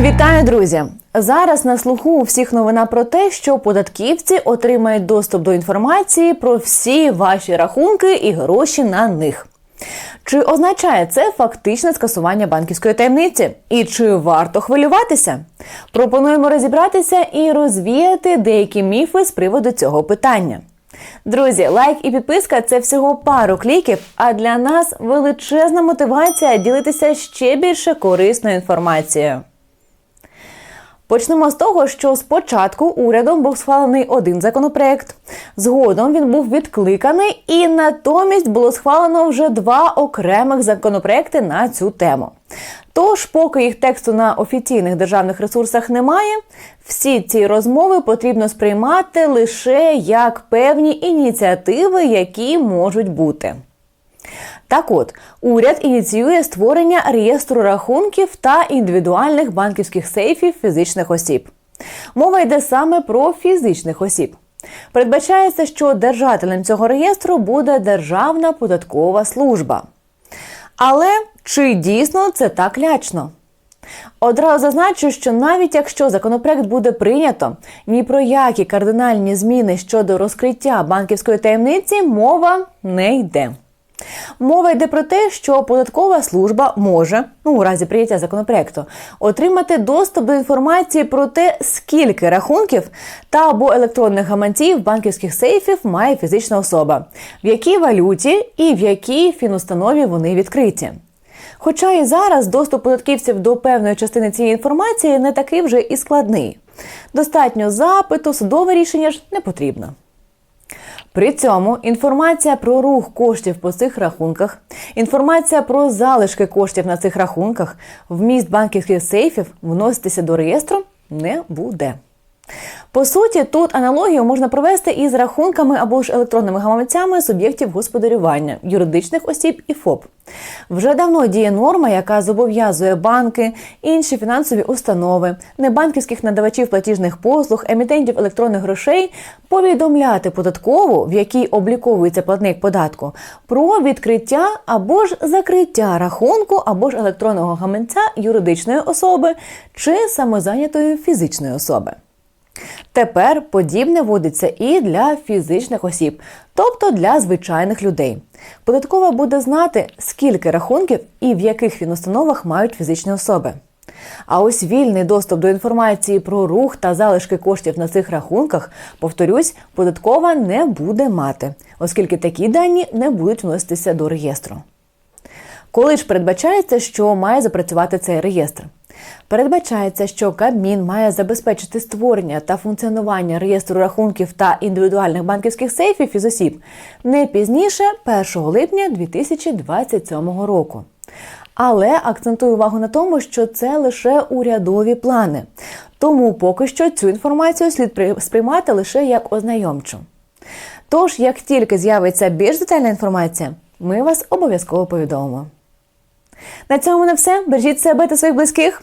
Вітаю, друзі! Зараз на слуху у всіх новина про те, що податківці отримають доступ до інформації про всі ваші рахунки і гроші на них. Чи означає це фактичне скасування банківської таємниці? І чи варто хвилюватися? Пропонуємо розібратися і розвіяти деякі міфи з приводу цього питання. Друзі, лайк і підписка це всього пару кліків, а для нас величезна мотивація ділитися ще більше корисною інформацією. Почнемо з того, що спочатку урядом був схвалений один законопроект. Згодом він був відкликаний, і натомість було схвалено вже два окремих законопроекти на цю тему. Тож, поки їх тексту на офіційних державних ресурсах немає, всі ці розмови потрібно сприймати лише як певні ініціативи, які можуть бути. Так от, уряд ініціює створення реєстру рахунків та індивідуальних банківських сейфів фізичних осіб. Мова йде саме про фізичних осіб. Передбачається, що держателем цього реєстру буде Державна податкова служба. Але чи дійсно це так лячно? Одразу зазначу, що навіть якщо законопроект буде прийнято, ні про які кардинальні зміни щодо розкриття банківської таємниці мова не йде. Мова йде про те, що податкова служба може, ну у разі прийняття законопроекту, отримати доступ до інформації про те, скільки рахунків та або електронних гаманців банківських сейфів має фізична особа, в якій валюті і в якій фінустанові вони відкриті. Хоча і зараз доступ податківців до певної частини цієї інформації не такий вже і складний. Достатньо запиту, судове рішення ж не потрібно. При цьому інформація про рух коштів по цих рахунках, інформація про залишки коштів на цих рахунках, вміст банківських сейфів вноситися до реєстру не буде. По суті, тут аналогію можна провести із рахунками або ж електронними гаманцями суб'єктів господарювання, юридичних осіб і ФОП. Вже давно діє норма, яка зобов'язує банки, інші фінансові установи, небанківських надавачів платіжних послуг, емітентів електронних грошей повідомляти податкову, в якій обліковується платник податку, про відкриття або ж закриття рахунку або ж електронного гаманця юридичної особи чи самозайнятої фізичної особи. Тепер подібне вводиться і для фізичних осіб, тобто для звичайних людей. Податкова буде знати, скільки рахунків і в яких фінустановах мають фізичні особи. А ось вільний доступ до інформації про рух та залишки коштів на цих рахунках, повторюсь, податкова не буде мати, оскільки такі дані не будуть вноситися до реєстру. Коли ж передбачається, що має запрацювати цей реєстр? Передбачається, що Кабмін має забезпечити створення та функціонування реєстру рахунків та індивідуальних банківських сейфів із осіб не пізніше 1 липня 2027 року. Але акцентую увагу на тому, що це лише урядові плани. Тому поки що цю інформацію слід сприймати лише як ознайомчу. Тож, як тільки з'явиться більш детальна інформація, ми вас обов'язково повідомимо. На цьому не все. Бережіть себе та своїх близьких.